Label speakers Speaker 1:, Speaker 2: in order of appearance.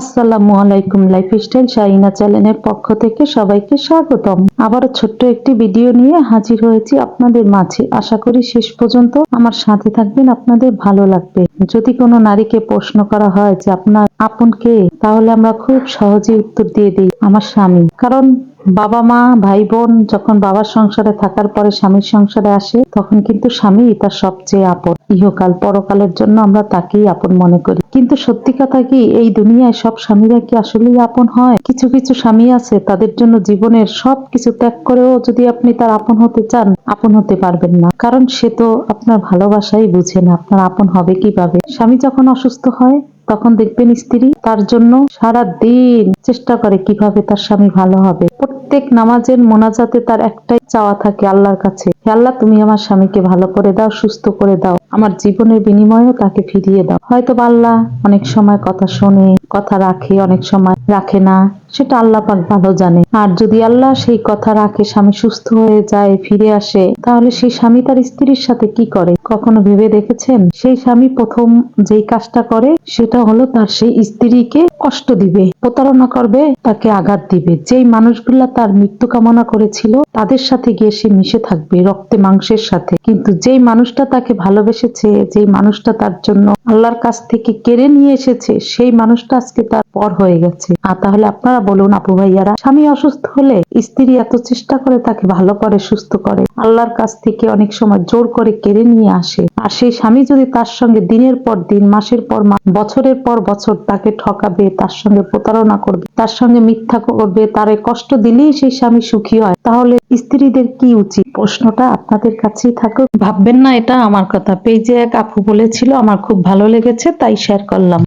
Speaker 1: আসসালামু আলাইকুম লাইফস্টাইল শাহিনা চ্যানেলের পক্ষ থেকে সবাইকে স্বাগতম। আবারও ছোট্ট একটি ভিডিও নিয়ে হাজির হয়েছি আপনাদের মাঝে। আশা করি শেষ পর্যন্ত আমার সাথে থাকবেন, আপনাদের ভালো লাগবে। যদি কোনো নারীকে প্রশ্ন করা হয় যে আপনার আপন কে তাহলে আমরা খুব সহজেই উত্তর দিয়ে দিই, আমার স্বামী। কারণ বাবা মা, ভাই বোন যখন বাবার সংসারে থাকার পরে স্বামীর সংসারে আসে, তখন কিন্তু স্বামী তার সবচেয়ে আপন। ইহকাল পরকালের জন্য আমরা তাকেই আপন মনে করি। কিন্তু সত্যি কথা কি, এই দুনিয়ায় সব স্বামীরা কি আসলেই আপন হয়? কিছু কিছু স্বামী আছে, তাদের জন্য জীবনের সব কিছু ত্যাগ করেও যদি আপনি তার আপন হতে চান, আপন হতে পারবেন না। কারণ সে তো আপনার ভালোবাসাই বুঝে না, আপনার আপন হবে কীভাবে? স্বামী যখন অসুস্থ হয় তখন দেখবেন স্ত্রী তার জন্য সারা দিন চেষ্টা করে কীভাবে তার স্বামী ভালো হবে। প্রত্যেক নামাজের মোনাজাতে তার একটাই চাওয়া থাকে আল্লাহর কাছে। আল্লাহ, তুমি আমার স্বামীকে ভালো করে দাও, সুস্থ করে দাও। আমার জীবনের বিনিময়েও তাকে ফিরিয়ে দাও। হয়তো আল্লাহ অনেক সময় কথা শোনে, কথা রাখে, অনেক সময় রাখে না। সেটা আল্লাহ পাক ভালো জানে। আর যদি আল্লাহ সেই কথা রাখে, স্বামী সুস্থ হয়ে যায়, ফিরে আসে, তাহলে সেই স্বামী তার স্ত্রীর সাথে কি করে? কখনো ভেবে দেখেছেন? সেই স্বামী প্রথম যেই কাজটা করে, সেটা হলো তার সেই স্ত্রীকে কষ্ট দিবে, প্রতারণা করবে, তাকে আঘাত দিবে। যেই মানুষগুলা তার মৃত্যু কামনা করেছিল, তাদের সাথে গিয়ে সে মিশে থাকবে, রক্তে, মাংসের সাথে। কিন্তু যেই মানুষটা তাকে ভালোবেসেছে, যেই মানুষটা তার জন্য আল্লাহর কাছ থেকে কেড়ে নিয়ে এসেছে, সেই মানুষটা আজকে তার পর হয়ে গেছে। আর তাহলে আপনারা বলুন আপু ভাইয়ারা, স্বামী অসুস্থ হলে স্ত্রী এত চেষ্টা করে তাকে ভালো করে, সুস্থ করে। আল্লাহর কাছ থেকে অনেক সময় জোর করে কেড়ে নিয়ে আসে। আর সেই স্বামী যদি তার সঙ্গে দিনের পর দিন, মাসের পর মাস, বছরের পর বছর তাকে ঠকাবে, তার সঙ্গে প্রতারণা করবে, তার সঙ্গে মিথ্যা করবে, তারে কষ্ট দিলেই সেই স্বামী সুখী হয়, তাহলে স্ত্রীদের কি উচিত? প্রশ্নটা আপনাদের কাছেই থাকুক। ভাববেন না এটা আমার কথা। পেজে এক আপু বলেছিল, আমার খুব ভালো লেগেছে, তাই শেয়ার করলাম।